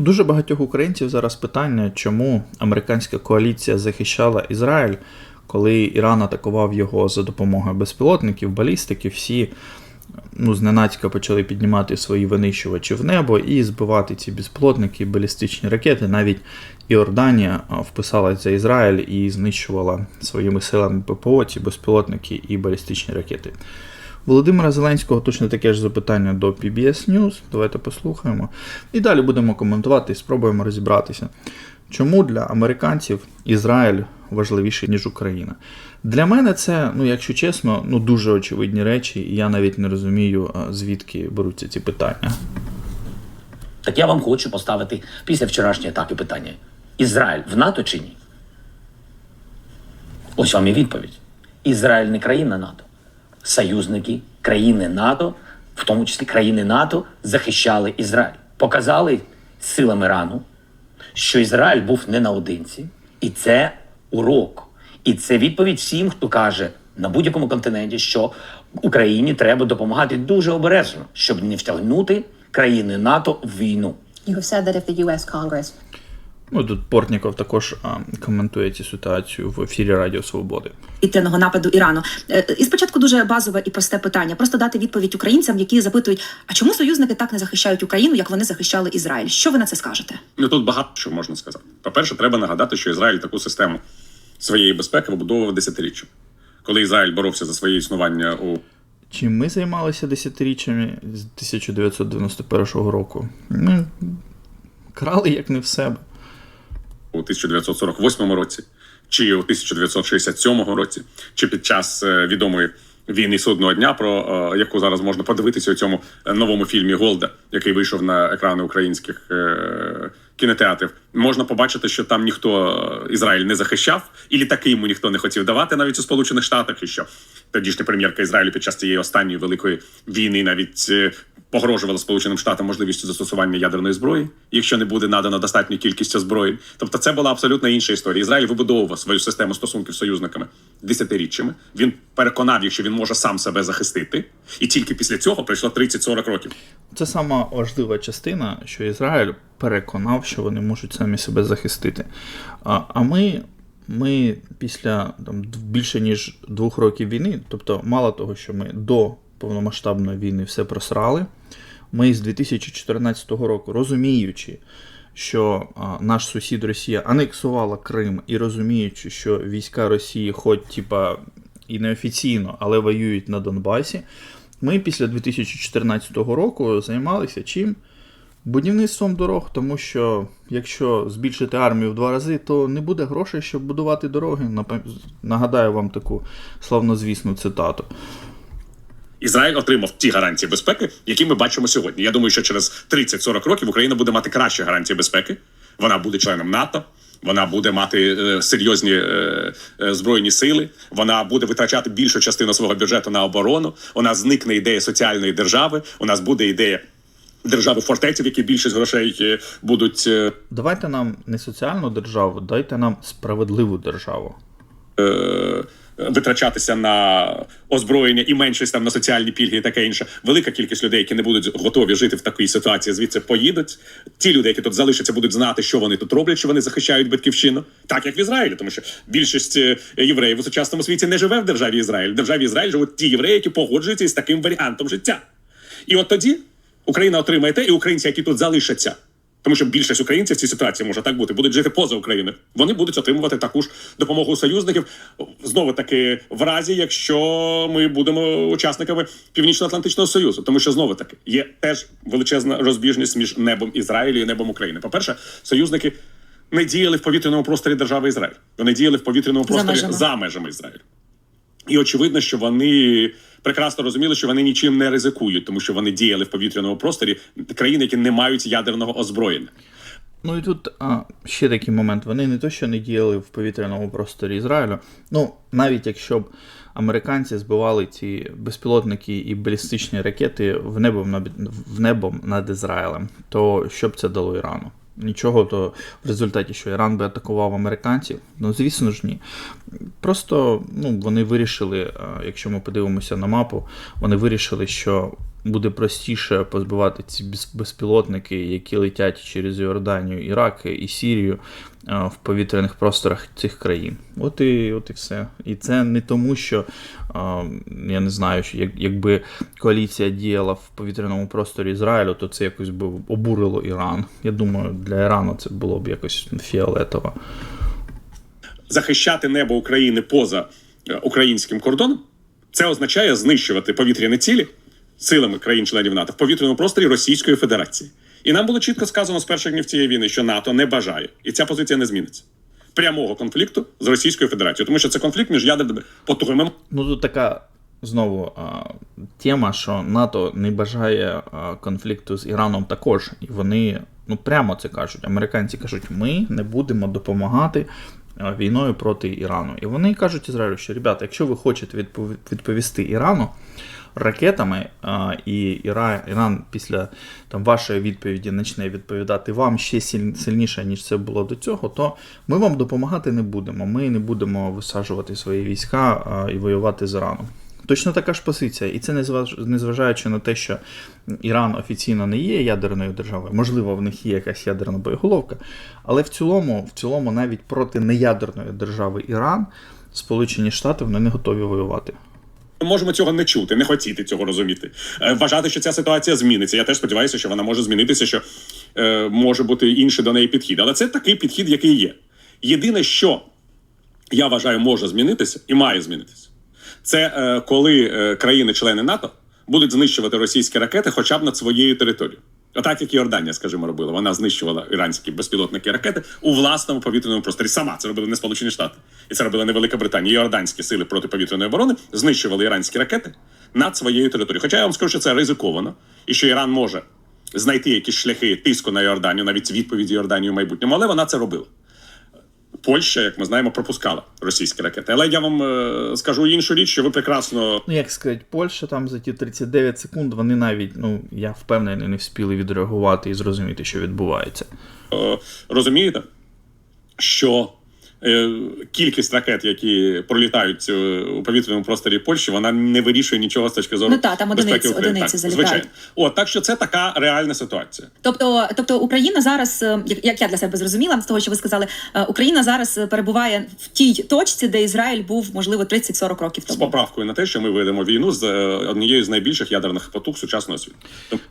Дуже багатьох українців зараз питання, чому американська коаліція захищала Ізраїль, коли Іран атакував його за допомогою безпілотників, балістики, всі ну, зненацька почали піднімати свої винищувачі в небо і збивати ці безпілотники, балістичні ракети. Навіть Іорданія а, вписалась за Ізраїль і знищувала своїми силами ППО ці безпілотники і балістичні ракети. Володимира Зеленського точно таке ж запитання до PBS News. Давайте послухаємо. І далі будемо коментувати і спробуємо розібратися, чому для американців Ізраїль важливіший, ніж Україна. Для мене це, ну якщо чесно, ну дуже очевидні речі, і я навіть не розумію, звідки беруться ці питання. Так я вам хочу поставити після вчорашньої атаки питання: Ізраїль в НАТО чи ні? Ось вам і відповідь. Ізраїль не країна НАТО. Союзники країни НАТО, в тому числі країни НАТО, захищали Ізраїль. Показали силам Ірану, що Ізраїль був не наодинці, і це урок. І це відповідь всім, хто каже на будь-якому континенті, що Україні треба допомагати дуже обережно, щоб не втягнути країни НАТО в війну. You have said that if the US Congress Ну тут Портніков також а, коментує цю ситуацію в ефірі Радіо Свободи. повітряного нападу Ірану. Е, І спочатку дуже базове і просте питання: просто дати відповідь українцям, які запитують, а чому союзники так не захищають Україну, як вони захищали Ізраїль? Що ви на це скажете? Ну тут багато що можна сказати. По-перше, треба нагадати, що Ізраїль таку систему своєї безпеки вибудовував десятиріччя. Коли Ізраїль боровся за своє існування у Чим ми займалися десятиріччями з 1991 року? Ми крали як не в себе. У 1948 році, чи у 1967 році, чи під час е, відомої війни судного дня, про е, яку зараз можна подивитися у цьому новому фільмі Голда, який вийшов на екрани українських е, кінотеатрів, можна побачити, що там ніхто е, Ізраїль не захищав, і літаки йому ніхто не хотів давати навіть у Сполучених Штатах, і що тодішня прем'єрка Ізраїлю під час цієї останньої великої війни навіть е, погрожувала Сполученим Штатам можливістю застосування ядерної зброї, якщо не буде надано достатню кількість зброї. Тобто, це була абсолютно інша історія. Ізраїль вибудовував свою систему стосунків з союзниками десятиріччями. Він переконав їх, що він може сам себе захистити, і тільки після цього пройшло 30-40 років. Це сама важлива частина, що Ізраїль переконав, що вони можуть самі себе захистити. А, а ми, ми після там, більше ніж двох років війни, тобто, мало того, що ми до повномасштабної війни все просрали, ми з 2014 року, розуміючи, що а, наш сусід Росія анексувала Крим і розуміючи, що війська Росії, хоч типа і неофіційно, але воюють на Донбасі, ми після 2014 року займалися чим? Будівництвом дорог, тому що якщо збільшити армію в два рази, то не буде грошей, щоб будувати дороги. Нагадаю вам таку славнозвісну цитату. Ізраїль отримав ті гарантії безпеки, які ми бачимо сьогодні. Я думаю, що через 30-40 років Україна буде мати кращі гарантії безпеки. Вона буде членом НАТО. Вона буде мати е, серйозні е, е, збройні сили. Вона буде витрачати більшу частину свого бюджету на оборону. У нас зникне ідея соціальної держави. У нас буде ідея держави фортеці, в якій більшість грошей е, будуть е, Давайте нам не соціальну державу, дайте нам справедливу державу. е, витрачатися на озброєння і меншість там на соціальні пільги і таке інше. Велика кількість людей, які не будуть готові жити в такій ситуації, звідси поїдуть. Ті люди, які тут залишаться, будуть знати, що вони тут роблять, що вони захищають батьківщину, так як в Ізраїлі, тому що більшість е, євреїв у сучасному світі не живе в державі Ізраїль. В державі Ізраїль живуть ті євреї, які погоджуються із таким варіантом життя. І от тоді Україна отримає те, і українці, які тут залишаться. Тому що більшість українців в цій ситуації може так бути, будуть жити поза Україною. Вони будуть отримувати таку ж допомогу союзників. Знову таки, в разі, якщо ми будемо учасниками Північно-Атлантичного Союзу, тому що знову таки є теж величезна розбіжність між небом Ізраїлю і небом України. По-перше, союзники не діяли в повітряному просторі держави Ізраїль. Вони діяли в повітряному За просторі межами. за межами Ізраїлю. І очевидно, що вони прекрасно розуміли, що вони нічим не ризикують, тому що вони діяли в повітряному просторі країн, які не мають ядерного озброєння. Ну і тут а, ще такий момент. Вони не то, що не діяли в повітряному просторі Ізраїлю. Ну, навіть якщо б американці збивали ці безпілотники і балістичні ракети в небо над, в небо над Ізраїлем, то що б це дало Ірану? Нічого, то в результаті, що Іран би атакував американців, ну звісно ж ні. Просто ну, вони вирішили, якщо ми подивимося на мапу, вони вирішили, що буде простіше позбивати ці безпілотники, які летять через Йорданію, Ірак і Сірію е, в повітряних просторах цих країн. От і, от і все. І це не тому, що е, я не знаю, що як, якби коаліція діяла в повітряному просторі Ізраїлю, то це якось би обурило Іран. Я думаю, для Ірану це було б якось фіолетово. захищати небо України поза е, українським кордоном, це означає знищувати повітряні цілі силами країн-членів НАТО в повітряному просторі Російської Федерації. І нам було чітко сказано з перших днів цієї війни, що НАТО не бажає, і ця позиція не зміниться. Прямого конфлікту з Російською Федерацією, тому що це конфлікт між ядерними потугами. Ну тут така знову а, тема, що НАТО не бажає а, конфлікту з Іраном також. І вони ну прямо це кажуть. Американці кажуть, ми не будемо допомагати війною проти Ірану. І вони кажуть Ізраїлю, що ребята, якщо ви хочете відпов- відповісти Ірану. Ракетами, і Іра, Іран після там, вашої відповіді почне відповідати вам ще сильніше, ніж це було до цього, то ми вам допомагати не будемо. Ми не будемо висаджувати свої війська і воювати з Іраном. Точно така ж позиція, і це незваж- незважаючи на те, що Іран офіційно не є ядерною державою, можливо, в них є якась ядерна боєголовка, але в цілому, в цілому навіть проти неядерної держави Іран Сполучені Штати вони не готові воювати. Ми можемо цього не чути, не хотіти цього розуміти. Е, Вважати, що ця ситуація зміниться. Я теж сподіваюся, що вона може змінитися, що е, може бути інший до неї підхід. Але це такий підхід, який є. Єдине, що я вважаю, може змінитися і має змінитися, це е, коли е, країни-члени НАТО будуть знищувати російські ракети хоча б над своєю територією. Отак, як Йорданія, скажімо, робила. Вона знищувала іранські безпілотники ракети у власному повітряному просторі. Сама це робили не Сполучені Штати, і це робила не Велика Британія. Йорданські сили протиповітряної оборони знищували іранські ракети над своєю територією. Хоча я вам скажу, що це ризиковано, і що Іран може знайти якісь шляхи тиску на Йорданію, навіть відповіді Йорданії в майбутньому, але вона це робила. Польща, як ми знаємо, пропускала російські ракети. Але я вам е, скажу іншу річ, що ви прекрасно Ну, як сказати, Польща там за ті 39 секунд, вони навіть, ну, я впевнений, не вспіли відреагувати і зрозуміти, що відбувається. е, розумієте, що кількість ракет, які пролітають е, у повітряному просторі Польщі, вона не вирішує нічого з точки зору Ну та, там одиниці- України. одиниці так, залітають. звичайно. От так що це така реальна ситуація. Тобто, тобто Україна зараз, е, як- як я для себе зрозуміла, з того, що ви сказали, е, Україна зараз е, перебуває в тій точці, де Ізраїль був можливо 30-40 років З тому. поправкою на те, що ми ведемо війну з е, однією з найбільших ядерних потуг сучасного світу.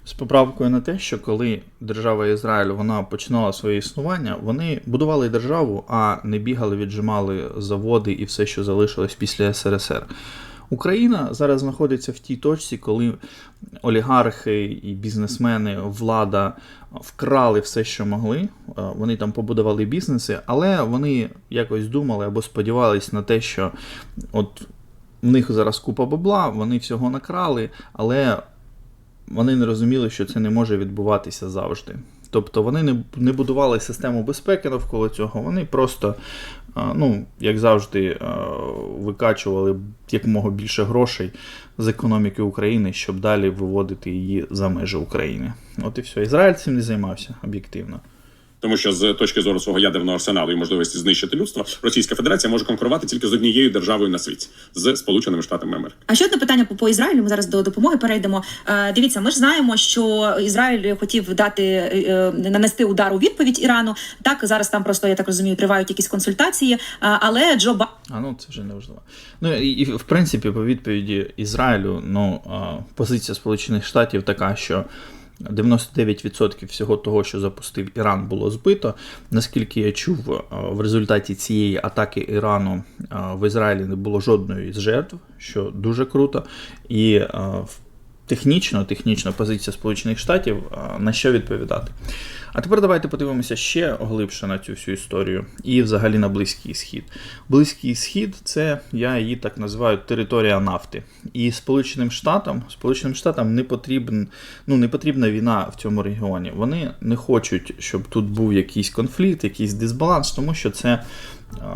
З поправкою на те, що коли держава Ізраїль вона починала своє існування, вони будували державу, а не бігали, віджимали заводи і все, що залишилось після СРСР. Україна зараз знаходиться в тій точці, коли олігархи і бізнесмени, влада вкрали все, що могли. Е, Вони там побудували бізнеси, але вони якось думали або сподівались на те, що от в них зараз купа бабла, вони всього накрали, але вони не розуміли, що це не може відбуватися завжди. Тобто вони не, не будували систему безпеки навколо цього, вони просто, ну, як завжди, а, викачували якомога більше грошей з економіки України, щоб далі виводити її за межі України. От і все. Ізраїль цим не займався об'єктивно. Тому що з точки зору свого ядерного арсеналу і можливості знищити людство, Російська Федерація може конкурувати тільки з однією державою на світі з Сполученими Штатами Америки. А ще одне питання по, по Ізраїлю. Ми зараз до допомоги перейдемо. Е, дивіться, ми ж знаємо, що Ізраїль хотів дати е, е, нанести удар у відповідь Ірану. Так зараз там просто я так розумію, тривають якісь консультації. Е, але Джо Ба А ну це вже не важливо. Ну і, і в принципі, по відповіді Ізраїлю, ну а, позиція Сполучених Штатів така, що 99% всього того, що запустив Іран, було збито. Наскільки я чув, в результаті цієї атаки Ірану в Ізраїлі не було жодної з жертв, що дуже круто. І в- технічно, технічно позиція Сполучених Штатів на що відповідати. А тепер давайте подивимося ще глибше на цю всю історію і взагалі на Близький Схід. Близький Схід це я її так називаю територія нафти. І Сполученим Штатам, Сполученим Штатам не потрібен, ну, не потрібна війна в цьому регіоні. Вони не хочуть, щоб тут був якийсь конфлікт, якийсь дисбаланс, тому що це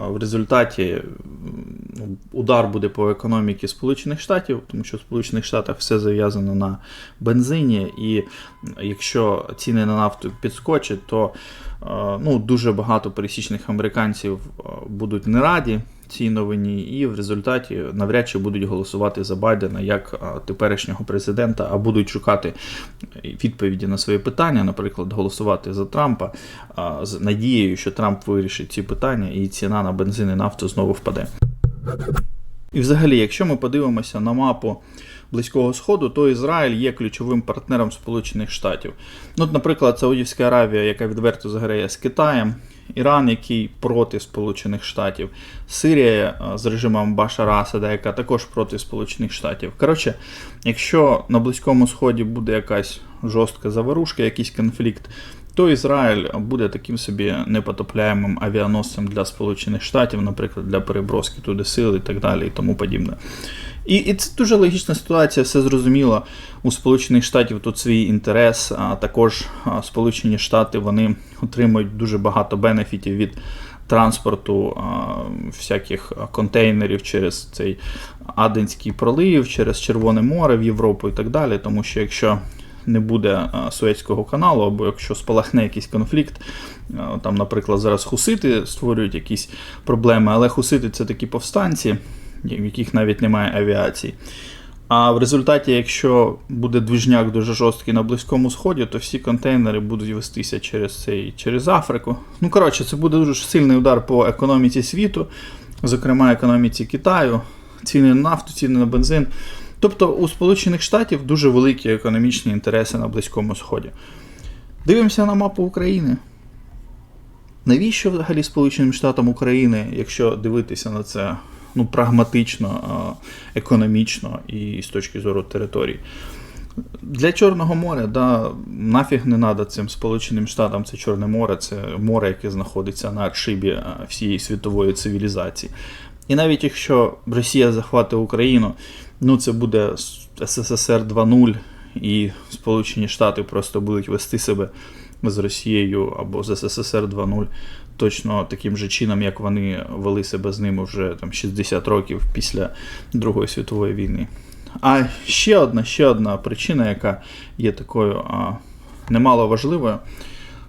в результаті удар буде по економіці Сполучених Штатів, тому що в Сполучених Штатах все зав'язано на бензині, і якщо ціни на нафту підскочать, то ну, дуже багато пересічних американців будуть не раді цій новині, і в результаті навряд чи будуть голосувати за Байдена як теперішнього президента, а будуть шукати відповіді на свої питання, наприклад, голосувати за Трампа з надією, що Трамп вирішить ці питання, і ціна на бензин і нафту знову впаде. І взагалі, якщо ми подивимося на мапу Близького Сходу, то Ізраїль є ключовим партнером Сполучених Штатів. Ну, наприклад, Саудівська Аравія, яка відверто заграє з Китаєм, Іран, який проти Сполучених Штатів, Сирія з режимом Башара Асада, яка також проти Сполучених Штатів. Коротше, якщо на Близькому Сході буде якась жорстка заворушка, якийсь конфлікт, то Ізраїль буде таким собі непотопляємим авіаносцем для Сполучених Штатів, наприклад, для переброски туди сил і так далі, і тому подібне. І, і це дуже логічна ситуація, все зрозуміло. У Сполучених Штатів тут свій інтерес, а також Сполучені Штати вони отримують дуже багато бенефітів від транспорту а, всяких контейнерів через цей Аденський пролив, через Червоне море в Європу і так далі. Тому що якщо не буде а, Суецького каналу, або якщо спалахне якийсь конфлікт, там, наприклад, зараз хусити створюють якісь проблеми, але хусити це такі повстанці, в яких навіть немає авіації. А в результаті, якщо буде движняк дуже жорсткий на Близькому Сході, то всі контейнери будуть вестися через цей через Африку. Ну коротше, це буде дуже сильний удар по економіці світу, зокрема економіці Китаю, ціни на нафту, ціни на бензин. Тобто у Сполучених Штатів дуже великі економічні інтереси на Близькому Сході. Дивимося на мапу України. Навіщо взагалі Сполученим Штатам України, якщо дивитися на це ну, прагматично, економічно і з точки зору територій? Для Чорного моря, да, нафіг не треба цим Сполученим Штатам це Чорне море, це море, яке знаходиться на отшибі а, всієї світової цивілізації. І навіть якщо Росія захватить Україну, ну це буде СССР 2.0, і Сполучені Штати просто будуть вести себе з Росією або з СССР 2.0 точно таким же чином, як вони вели себе з ними вже там 60 років після Другої світової війни. А ще одна, ще одна причина, яка є такою а, немало важливою.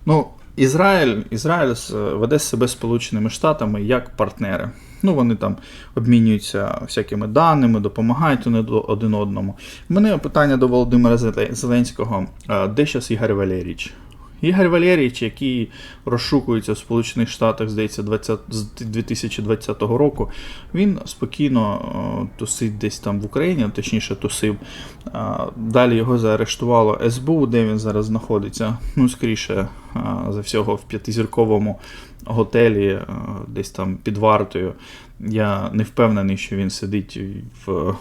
Ну, Ізраїль, Ізраїль веде себе Сполученими Штатами як партнери. Ну, вони там обмінюються всякими даними, допомагають один одному. У мене питання до Володимира Зеле- Зеленського. Де зараз Ігор Валерійович? Ігор Валерійович, який розшукується в Сполучених Штатах, здається, 20, з 2020 року, він спокійно о, тусить десь там в Україні, точніше тусив. Далі його заарештувало СБУ, де він зараз знаходиться. Ну, скоріше а, за всього в п'ятизірковому готелі, а, десь там під вартою. Я не впевнений, що він сидить в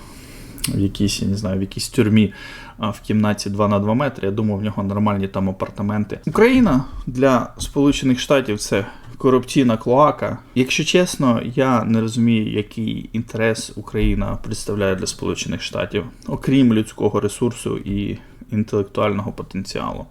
в якійсь, я не знаю, в якійсь тюрмі в кімнаті 2 на 2 метри. Я думаю, в нього нормальні там апартаменти. Україна для Сполучених Штатів це корупційна клоака. Якщо чесно, я не розумію, який інтерес Україна представляє для Сполучених Штатів, окрім людського ресурсу і інтелектуального потенціалу.